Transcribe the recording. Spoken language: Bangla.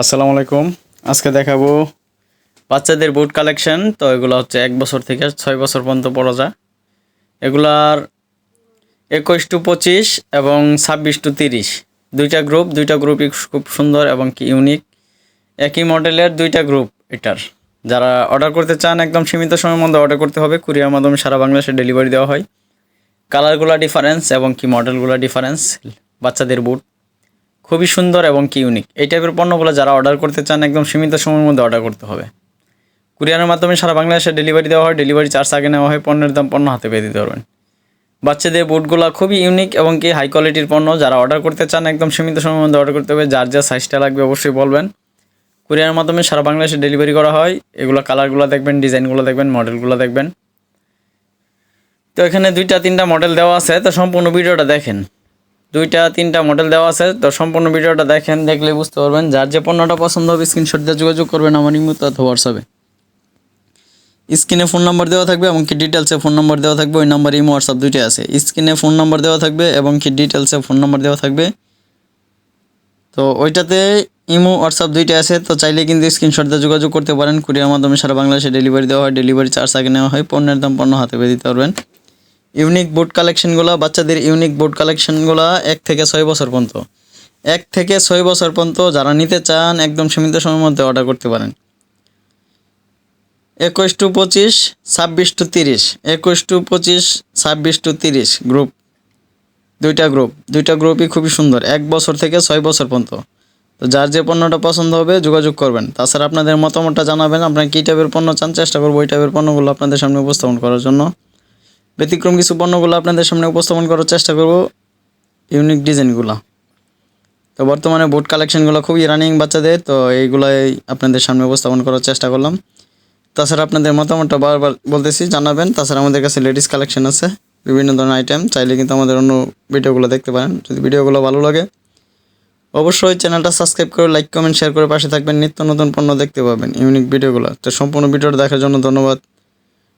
আসসালামু আলাইকুম। আজকে দেখাবো বাচ্চাদের বুট কালেকশন তো এগুলো হচ্ছে এক বছর থেকে ছয় বছর পর্যন্ত পড়া যায় এগুলার একুশ টু পঁচিশ এবং ছাব্বিশ টু তিরিশ। দুইটা গ্রুপ দুইটা গ্রুপই খুব সুন্দর এবং কি ইউনিক একই মডেলের দুইটা গ্রুপ এটার। যারা অর্ডার করতে চান, একদম সীমিত সময়ের মধ্যে অর্ডার করতে হবে। কুরিয়ার মাধ্যমে সারা বাংলাদেশে ডেলিভারি দেওয়া হয়। কালারগুলো ডিফারেন্স এবং কি মডেলগুলো ডিফারেন্স বাচ্চাদের বুট খুবই সুন্দর এবং কি ইউনিক এই টাইপের পণ্যগুলো যারা অর্ডার করতে চান, একদম সীমিত সময়ের মধ্যে অর্ডার করতে হবে। কুরিয়ারের মাধ্যমে সারা বাংলাদেশে ডেলিভারি দেওয়া হয় ডেলিভারি চার্জ আগে নেওয়া হয়, পণ্যের দাম পণ্য হাতে পেয়ে দিতে পারবেন। বাচ্চাদের বুটগুলো খুবই ইউনিক এবং কি হাই কোয়ালিটির পণ্য, যারা অর্ডার করতে চান, একদম সীমিত সময়ের মধ্যে অর্ডার করতে হবে। যার যা সাইজটা লাগবে অবশ্যই বলবেন। কুরিয়ারের মাধ্যমে সারা বাংলাদেশে ডেলিভারি করা হয়। এগুলো কালারগুলো দেখবেন ডিজাইনগুলো দেখবেন মডেলগুলো দেখবেন। তো এখানে দুইটা, তিনটা মডেল দেওয়া আছে। তো সম্পূর্ণ ভিডিওটা দেখেন। দুইটা, তিনটা মডেল দেওয়া আছে। তো সম্পূর্ণ ভিডিওটা দেখেন, দেখলে বুঝতে পারবেন। যার যে পণ্যটা পছন্দ হবে স্ক্রিনশট দিয়ে যোগাযোগ করবেন আমার ইমুতে অথবা হোয়াটসঅ্যাপে স্ক্রিনে ফোন নাম্বার দেওয়া থাকবে এবং কি ডিটেলসে ফোন নাম্বার দেওয়া থাকবে, ওই নাম্বার ইমো হোয়াটসঅ্যাপ দুইটাই আছে। স্ক্রিনে ফোন নাম্বার দেওয়া থাকবে এবং কি ডিটেলসে ফোন নাম্বার দেওয়া থাকবে। তো ওইটাতে ইমো হোয়াটসঅ্যাপ দুইটা আছে। তো চাইলে কিন্তু স্ক্রিনশট দিয়ে যোগাযোগ করতে পারেন। কুরিয়ার মাধ্যমে সারা বাংলাদেশে ডেলিভারি দেওয়া হয় ডেলিভারি চার্জ আগে নেওয়া হয়। পণ্যের দাম পণ্য হাতে পেয়ে দিতে পারবেন। ইউনিক বুট কালেকশনগুলো বাচ্চাদের ইউনিক বুট কালেকশনগুলো এক থেকে ছয় বছর পর্যন্ত। এক থেকে ছয় বছর পর্যন্ত যারা নিতে চান, একদম সীমিত সময়ের মধ্যে অর্ডার করতে পারেন। একুশ টু পঁচিশ, ছাব্বিশ টু তিরিশ। একুশ টু পঁচিশ, ছাব্বিশ টু তিরিশ গ্রুপ দুইটা গ্রুপ দুইটা গ্রুপই খুবই সুন্দর। এক বছর থেকে ছয় বছর পর্যন্ত। তো যার যে পণ্যটা পছন্দ হবে যোগাযোগ করবেন। তাছাড়া আপনাদের মতামতটা জানাবেন। আপনারা কী টাইপের পণ্য চান, চেষ্টা করব ওই টাইপের পণ্যগুলো আপনাদের সামনে উপস্থাপন করার জন্য। ব্যতিক্রম কিছু পণ্যগুলো আপনাদের সামনে উপস্থাপন করার চেষ্টা করব ইউনিক ডিজাইনগুলো তো বর্তমানে বুট কালেকশনগুলো খুবই রানিং বাচ্চাদের, তো এইগুলাই আপনাদের সামনে উপস্থাপন করার চেষ্টা করলাম। তাছাড়া আপনাদের মতামতটা বারবার বলতেছি, জানাবেন। তাছাড়া আমাদের কাছে লেডিস কালেকশন আছে, বিভিন্ন ধরনের আইটেম চাইলে কিন্তু আমাদের অন্য ভিডিওগুলো দেখতে পারেন, যদি ভিডিওগুলো ভালো লাগে। অবশ্যই চ্যানেলটা সাবস্ক্রাইব করে লাইক কমেন্ট শেয়ার করে পাশে থাকবেন। নিত্য নতুন পণ্য দেখতে পাবেন ইউনিক ভিডিওগুলো। তো সম্পূর্ণ ভিডিওটা দেখার জন্য ধন্যবাদ।